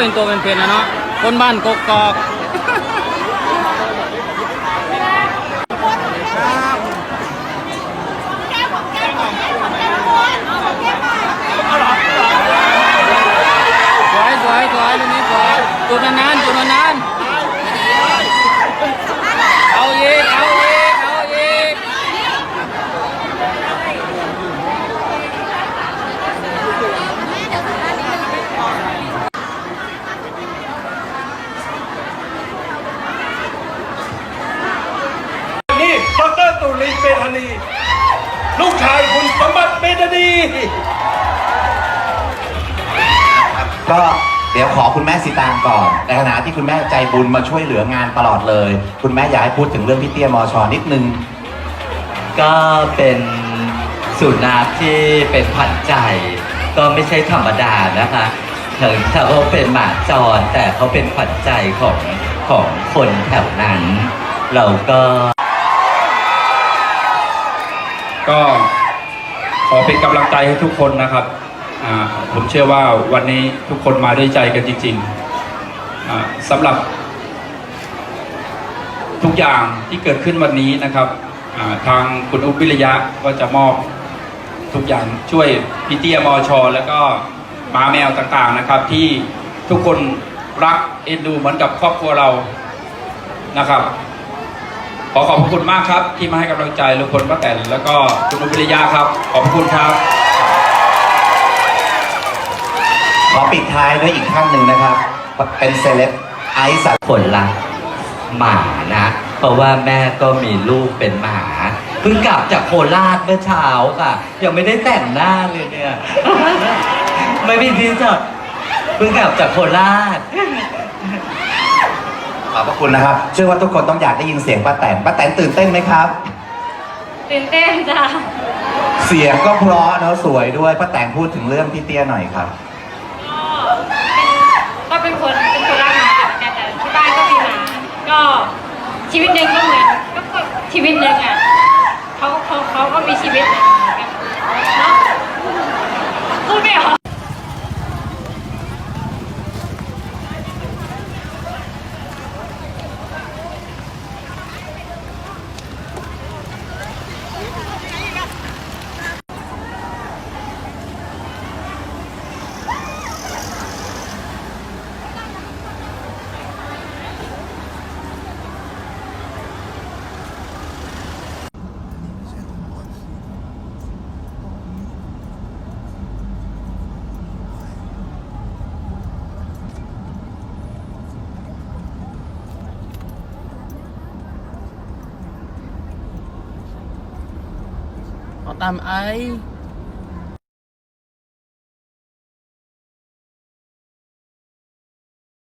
เห็นตัวเป็นๆนะเนาะคนบ้านกกอกสวยสวยสวยตรงนี้สวยจุดนานๆจุดนานๆเอาอีกเอาอีกเอาอีก นี่ดรตุ ลินเบธานีลูกชายคุณสมบัติเบธานี ก็เดี๋ยวขอคุณแม่สีตางก่อน ในขณะที่คุณแม่ใจบุญมาช่วยเหลืองานตลอดเลย คุณแม่อยากให้พูดถึงเรื่องพี่เตี้ยมอชอนิดนึง ก็เป็นสุนัขที่เป็นขวัญใจ ก็ไม่ใช่ธรรมดานะคะถึงถ้าเขาเป็นหมาจรแต่เขาเป็นขวัญใจของของคนแถวนั้น เราก็ ก็ขอเป็นกำลังใจให้ทุกคนนะครับ ผมเชื่อว่าวันนี้ทุกคนมาด้วยใจกันจริงๆอ่าสำหรับทุกอย่างที่เกิดขึ้นวันนี้นะครับทางคุณอุ๊บวิริยะก็จะมอบทุกอย่างช่วยพี่เตี้ยมอชอแล้วก็หมาแมวต่างๆนะครับ ที่ทุกคนรักเอ็นดูเหมือนกับครอบครัวเรานะครับ อขอบคุณมากครับ ที่มาให้กำลังใจลุงพลป้าแตนแล้วก็คุณวิริยะครับ ขอบคุณครับ ขอปิดท้ายด้วยอีกท่านหนึ่งนะครับ เป็นเซเลบไอซ์สัตคนรักหมานะ เพราะว่าแม่ก็มีลูกเป็นหมา เพิ่งกลับจากโคราชเมื่อเช้าค่ะ ยังไม่ได้แต่งหน้าเลยเนี่ย ไม่มีที่จอดเพิ่งกลับจากโคราช ขอบพระคุณนะครับ เชื่อว่าทุกคนต้องอยากได้ยินเสียงป้าแตนป้าแตนตื่นเต้นไหมครับ ตื่นเต้นจ้ะเสียงก็เพราะเนอะสวยด้วยป้าแตนพูดถึงเรื่องพี่เตี้ยหน่อยครับ ก็เป็นคนเป็นคนรักหมาแต่แต่ที่บ้านก็มีหมาก็ชีวิตหนึ่งก็เหมือนก็ก็ชีวิตหนึ่งอะเขาเขาเขาก็มีชีวิตเหมือนกันเนาะพูดไม่ออก outcome ay.